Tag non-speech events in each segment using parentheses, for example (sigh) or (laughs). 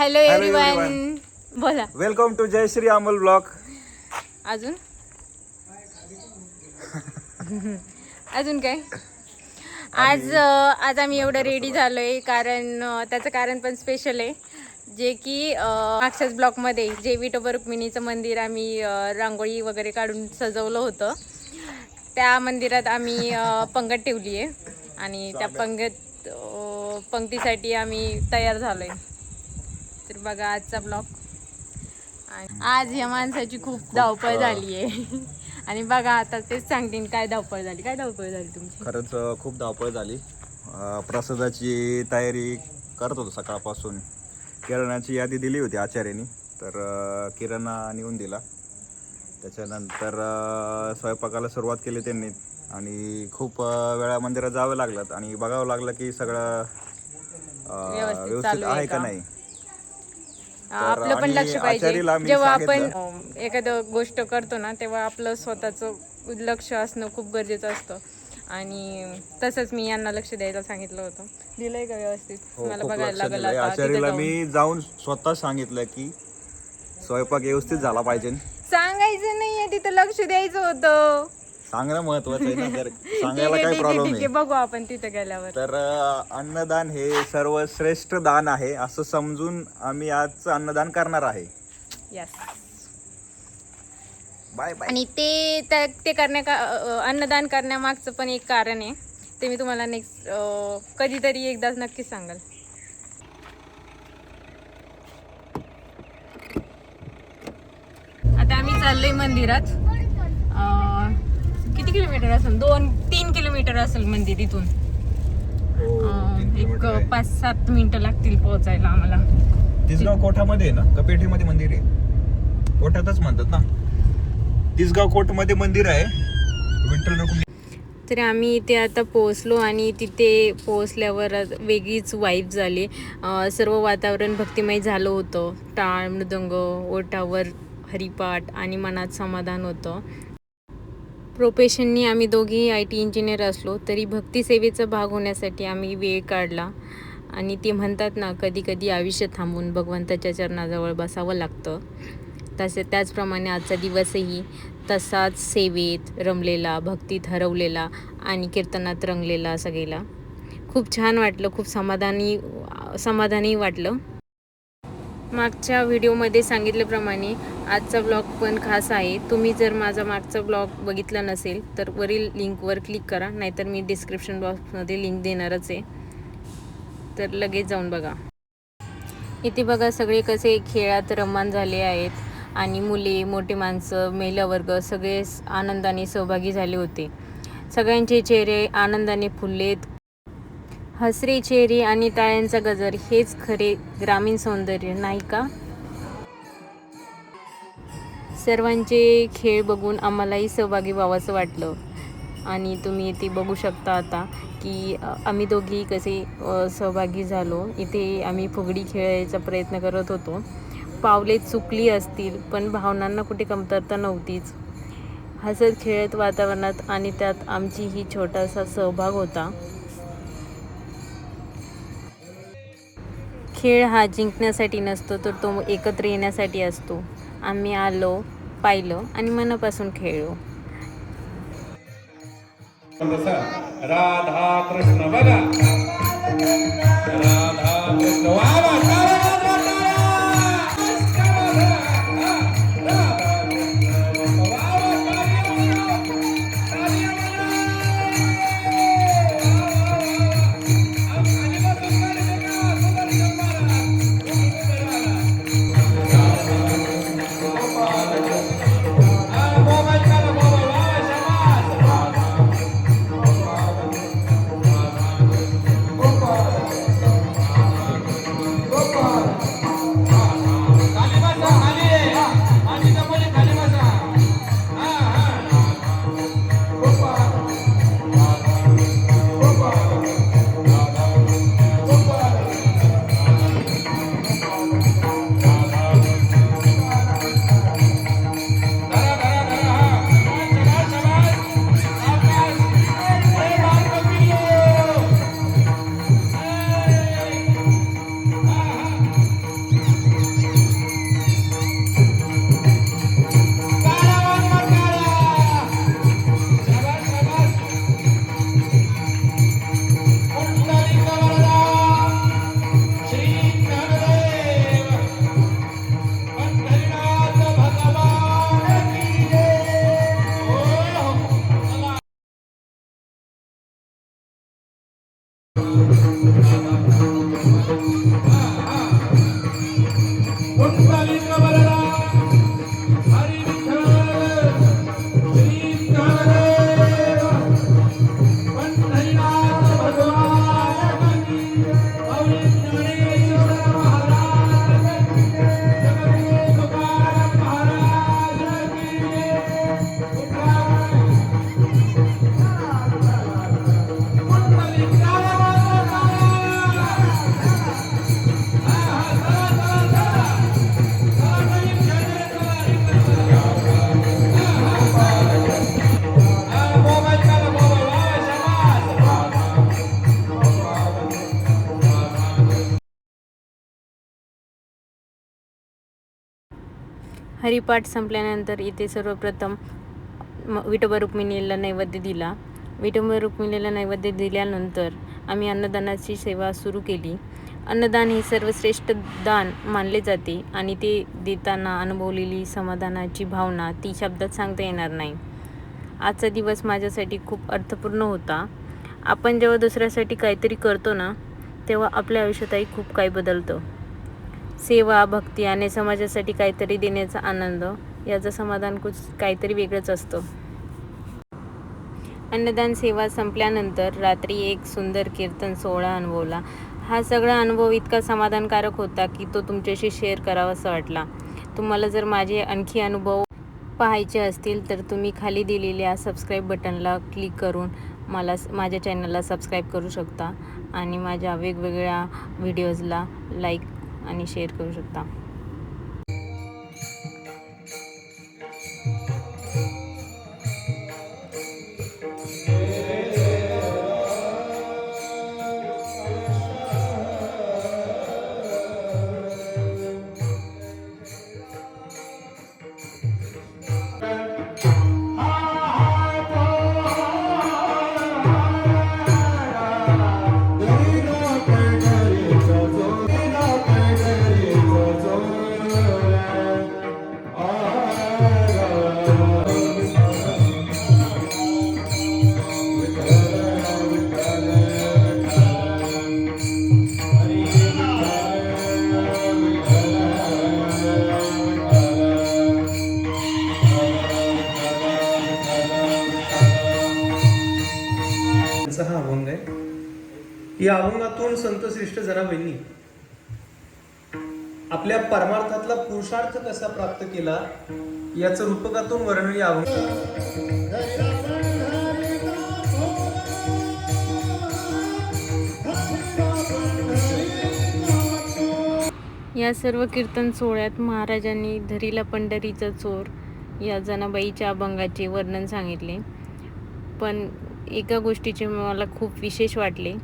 Hello everyone बोला welcome to Jayashree Amol blog अजून? अजून काय? आज आज आम्ही एवढं रेडी झालोय कारण त्याचं कारण पण स्पेशल आहे. जे की मागच्याच ब्लॉकमध्ये जे विठोबा रुक्मिणीचं मंदिर आम्ही रांगोळी वगैरे काढून सजवलं होतं. त्या मंदिरात आम्ही पंगत ठेवली आहे आणि त्या पंगत पंक्तीसाठी आम्ही तयार झालोय. तर बघा आजचा ब्लॉग आज या माणसाची खूप धावपळ झाली आहे. (laughs) आणि बघा आता तेच सांगतील काय धावपळ झाली. काय धावपळ झाली तुमची? खरंच खूप धावपळ झाली. प्रसादाची तयारी करत होतो सकाळपासून. किराणाची यादी दिली होती आचार्यानी. तर किराणा नेऊन दिला. त्याच्यानंतर स्वयंपाकाला सुरुवात केली त्यांनी. आणि खूप वेळा मंदिरात जावं लागलं. आणि बघावं लागलं की सगळं व्यवस्थित आहे का? नाही. आपलं पण लक्ष पाहिजे. जेव्हा आपण एखादं गोष्ट करतो ना तेव्हा आपलं स्वतःचं लक्ष असणं खूप गरजेचं असतं. आणि तसंच मी यांना लक्ष द्यायला सांगितलं होतं. दिलंय का व्यवस्थित? हो मला बघायला लागेल आचार्याला. मी जाऊन स्वतः सांगितलं की स्वयंपाक व्यवस्थित झाला पाहिजे. सांगायचं नाहीये तिथं लक्ष द्यायचं होतं. सांगणं महत्वाचं आहे ना (laughs) ठीक सांगायला काय प्रॉब्लेम आहे बघू आपण तिथं गेल्यावर. तर अं, अन्नदान हे सर्वश्रेष्ठ दान आहे असं समजून आम्ही आज अन्नदान करणार आहे. यस बाय बाय आणि ते त्या- ते करण्या का अ, अन्नदान करण्यामागचं पण एक कारण आहे. ते मी तुम्हाला नेक्स्ट कधीतरी एकदाच नक्कीच सांगाल. आता आम्ही चाललोय मंदिरात. किलोमीटर असेल दोन तीन किलोमीटर असेल मंदिर इथून. अ, एक पाच सात मिनिटं लागतील पोहोचायला आम्हाला. तिसगाव कोठामध्ये आहे ना? का पेठेमध्ये मंदिर आहे? कोठातच म्हणतात ना. तिसगाव कोटमध्ये मंदिर आहे? विठ्ठल रुक्मिणी तर आम्ही इथे आता पोहोचलो आणि तिथे पोहोचल्यावर वेगळीच वाईब झाली. अं, सर्व वातावरण भक्तिमय झालं होतं. टाळ मृदंग ओटावर हरिपाठ आणि मनात समाधान होतं. प्रोफेशननी आम्ही दोघेही आय टी इंजिनियर असलो तरी भक्तिसेवेचा भाग होण्यासाठी आम्ही वेळ काढला. आणि ते म्हणतात ना कधी कधी आयुष्य थांबून भगवंताच्या चरणाजवळ बसावं लागतं. तसे त्याचप्रमाणे आजचा दिवसही तसाच सेवेत रमलेला भक्तीत हरवलेला आणि कीर्तनात रंगलेला असा गेला खूप छान वाटलं खूप समाधानी समाधानी वाटलं. मागच्या व्हिडिओमध्ये सांगितल्याप्रमाणे आजचा ब्लॉग पण खास आहे. तुम्ही जर माझा मागचा ब्लॉग बघितला नसेल तर वरील लिंकवर क्लिक करा. नाहीतर मी डिस्क्रिप्शन बॉक्समध्ये लिंक देणारच आहे. तर लगेच जाऊन बघा. इथे बघा सगळे कसे खेळात रममान झाले आहेत. आणि मुले मोठे माणसं महिला वर्ग सगळे आनंदाने सहभागी झाले होते. सगळ्यांचे चेहरे आनंदाने फुललेत. हसरे चेहरे आणि टाळ्यांचा गजर हेच खरे ग्रामीण सौंदर्य नाही का? सर्वांचे खेळ बघून आम्हालाही सहभागी व्हावंसं वाटलं. आणि तुम्ही इथे बघू शकता आता की आम्ही दोघी कसे सहभागी झालो. इथे आम्ही फुगडी खेळायचा प्रयत्न करत होतो. पावले चुकली असतील पण भावनांना कुठे कमतरता नव्हतीच. हसत खेळत वातावरणात आणि त्यात आमचीही छोटासा सहभाग होता. खेळ हा जिंकण्यासाठी नसतो तर तो एकत्र येण्यासाठी असतो. आम्ही आलो पाहिलं आणि मनापासून खेळलो. राधा कृष्ण बघा. राधा कृष्ण हरिपाठ संपल्यानंतर इथे सर्वप्रथम म- विठोबा रुक्मिणीला नैवेद्य दिला. विठोबा रुक्मिणीला नैवेद्य दिल्यानंतर आम्ही अन्नदानाची सेवा सुरू केली. अन्नदान हे सर्वश्रेष्ठ दान मानले जाते आणि ते देताना अनुभवलेली समाधानाची भावना ती शब्दात सांगता येणार नाही. आजचा दिवस माझ्यासाठी खूप अर्थपूर्ण होता. आपण जेव्हा दुसऱ्यासाठी काहीतरी करतो ना तेव्हा आपल्या आयुष्यातही खूप काही बदलतं. सेवा भक्ती आणि समाजासाठी काहीतरी देण्याचा आनंद याचं समाधान कुछ काहीतरी वेगळंच असतं. अन्नदान सेवा संपल्यानंतर रात्री एक सुंदर कीर्तन सोहळा अनुभवला. हा सगळा अनुभव इतका समाधानकारक होता की तो तुमच्याशी शेअर करावासा वाटला. तुम्हाला जर माझे आणखी अनुभव पाहायचे असतील तर तुम्ही खाली दिलेल्या सबस्क्राईब बटनला क्लिक करून मला माझ्या चॅनलला सबस्क्राईब करू शकता आणि माझ्या वेगवेगळ्या व्हिडिओजला लाईक आणि शेअर करू शकता. या अभंगातून संत श्रेष्ठ जनाबाईंनी आपल्या परमार्थातला पुरुषार्थ कसा प्राप्त केला याचं रूपकातून वर्णन या अभंग या सर्व कीर्तन सोहळ्यात महाराजांनी धरीला पंढरीचा चोर या जनाबाईच्या अभंगाचे वर्णन सांगितले. पण एका गोष्टीचे मला खूप विशेष वाटले.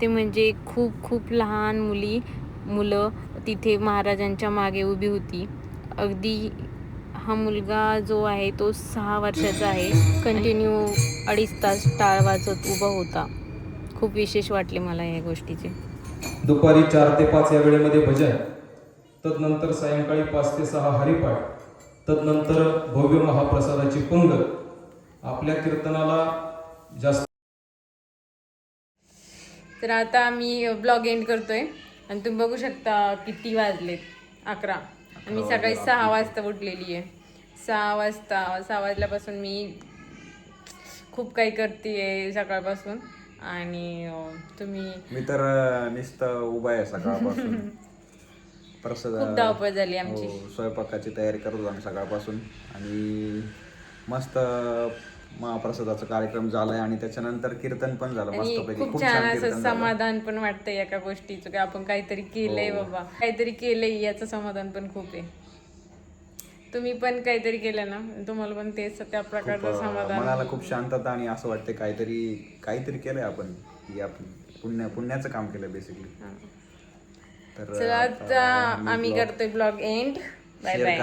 ते म्हणजे खूप खूप लहान मुली मुलं तिथे महाराजांच्या मागे उभी होती. अगदी हा मुलगा जो आहे तो सहा वर्षाचा आहे. कंटिन्यू अडीच तास टाळ वाजत उभा होता. खूप विशेष वाटले मला या गोष्टीचे. दुपारी चार ते पाच या वेळेमध्ये भजन तदनंतर सायंकाळी पाच ते सहा हरिपाठ तदनंतर भव्य महाप्रसादाची पंगत आपल्या कीर्तनाला जास्त तर आता मी ब्लॉग एंड करतोय. आणि तुम्ही बघू शकता किती वाजलेत. अकरा. आणि मी सकाळी सहा वाजता उठलेली आहे. सहा वाजता सहा वाजल्यापासून मी खूप काही करते सकाळपासून. आणि तुम्ही मी तर नुसतं उभा आहे सकाळपासून. (laughs) प्रसाद खूप धावपळ झाली आमची. हो, स्वयंपाकाची तयारी करत आम्ही सकाळपासून. आणि मस्त महाप्रसादाचा कार्यक्रम झालाय आणि त्याच्यानंतर कीर्तन पण झालं आणि मस्तपैकी. खूप छान असं कीर्तन झालं. समाधान पण वाटतंय एका गोष्टीचं की आपण काहीतरी केलंय हो. बाबा. काहीतरी केलंय याचं समाधान पण खूप आहे. तुम्ही पण काहीतरी केलं ना? तुम्हाला पण तेच त्या खूप, प्रकारचं अं, समाधान. मनाला खूप शांतता आणि असं वाटतं काहीतरी काहीतरी केलंय आपण की आपण पुण्य पुण्याचं काम केलं बेसिकली तर चला आता आम्ही करतोय ब्लॉग एंड बाय बाय